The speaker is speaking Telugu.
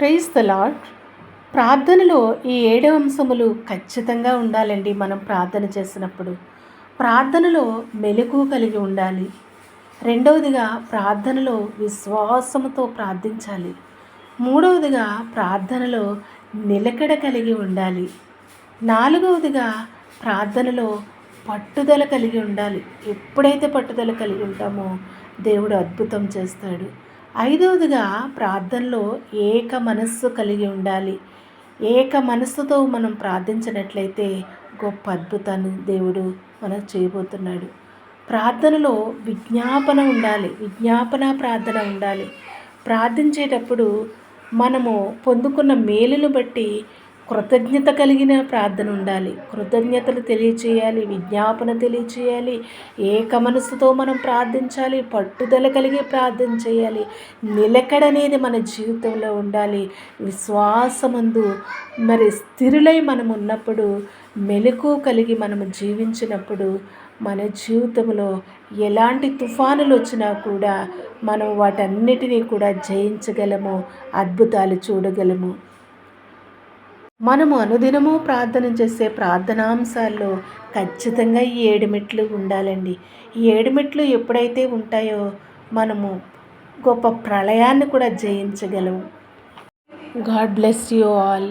ప్రైజ్ ద లాడ్ ప్రార్థనలో ఈ ఏడు అంశములు ఖచ్చితంగా ఉండాలండి మనం ప్రార్థన చేసినప్పుడు. ప్రార్థనలో మెలకు కలిగి ఉండాలి. రెండవదిగా ప్రార్థనలో విశ్వాసముతో ప్రార్థించాలి. మూడవదిగా ప్రార్థనలో నిలకడ కలిగి ఉండాలి. నాలుగవదిగా ప్రార్థనలో పట్టుదల కలిగి ఉండాలి. ఎప్పుడైతే పట్టుదల కలిగి ఉంటామో దేవుడు అద్భుతం చేస్తాడు. ఐదవదిగా ప్రార్థనలో ఏక మనస్సు కలిగి ఉండాలి. ఏక మనస్సుతో మనం ప్రార్థించినట్లయితే గొప్ప అద్భుతాన్ని దేవుడు మనకు చేయబోతున్నాడు. ప్రార్థనలో విజ్ఞాపన ఉండాలి. విజ్ఞాపన ప్రార్థన ఉండాలి. ప్రార్థించేటప్పుడు మనము పొందుకున్న మేలును బట్టి కృతజ్ఞత కలిగిన ప్రార్థన ఉండాలి. కృతజ్ఞతలు తెలియచేయాలి విజ్ఞాపన తెలియచేయాలి ఏక మనసుతో మనం ప్రార్థించాలి పట్టుదల కలిగి ప్రార్థన చేయాలి. నిలకడ అనేది మన జీవితంలో ఉండాలి. విశ్వాసమందు మరి స్థిరులై మనం ఉన్నప్పుడు మెలకు కలిగి మనము జీవించినప్పుడు మన జీవితంలో ఎలాంటి తుఫానులు వచ్చినా కూడా మనం వాటన్నిటినీ కూడా జయించగలము అద్భుతాలు చూడగలము. మనము అనుదినము ప్రార్థన చేసే ప్రార్థనాంశాల్లో ఖచ్చితంగా ఈ ఏడు మెట్లు ఉండాలండి. ఈ ఏడు మెట్లు ఎప్పుడైతే ఉంటాయో మనము గొప్ప ప్రళయాన్ని కూడా జయించగలము. God bless you all.